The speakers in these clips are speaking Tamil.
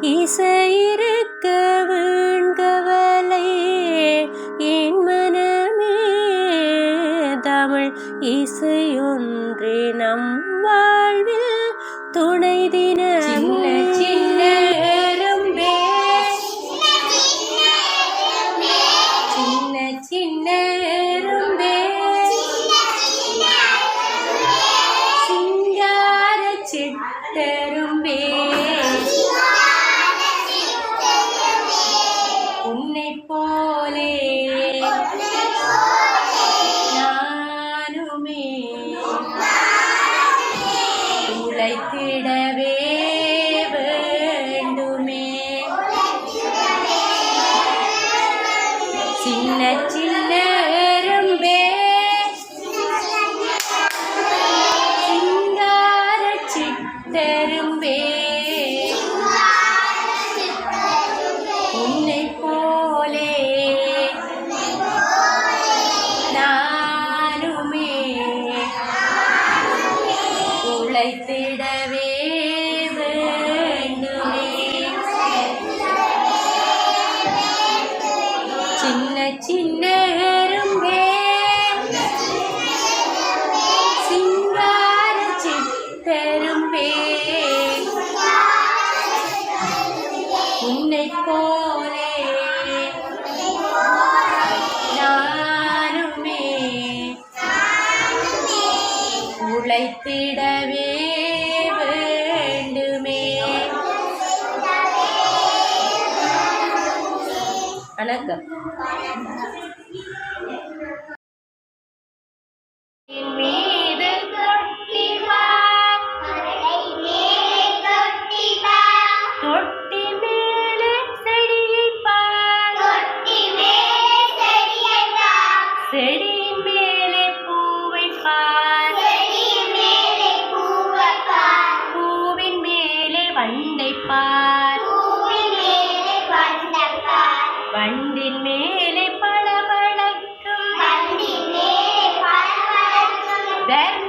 இசையிருக்க வீண்கவலை என் மனமே. தமிழ் இசையொன்றே நம் வாழ்வில் துணை தின நிலைத்திடவே வணக்கம். என் மேலே செடியைப் பார். செடியின் மேலே பூவைப் பார். பூவின் மேலே வண்டை பார். வண்டின் மேலே பளபளக்கும். வர்ணமுண்டு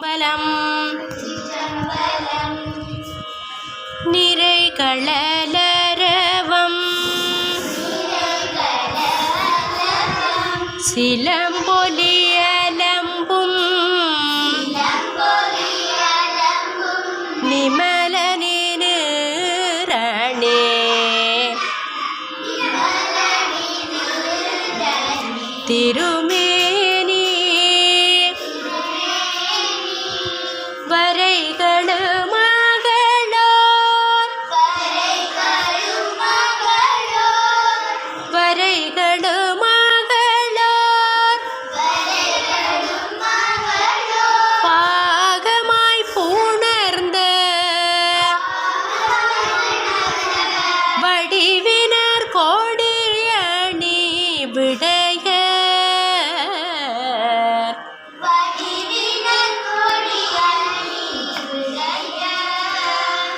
பலம் நிறை களலரவம் சிலம்பொலியலம்பும் வரைகளு பாகமாய் புணர்ந்த வடிவினர் கோடியணி விடைய.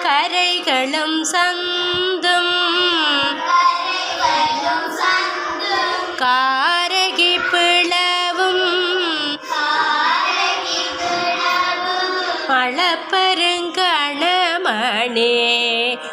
கரைகளும் சந்தும்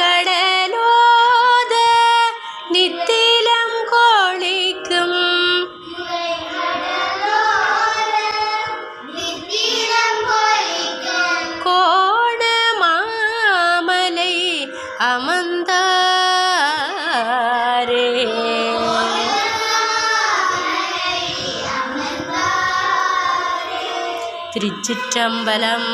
കടലോത നിത്തിലം കോളിക്കും. കോണമാമലൈ അമന്താരേ. തിരുച്ചിറ്റമ്പലം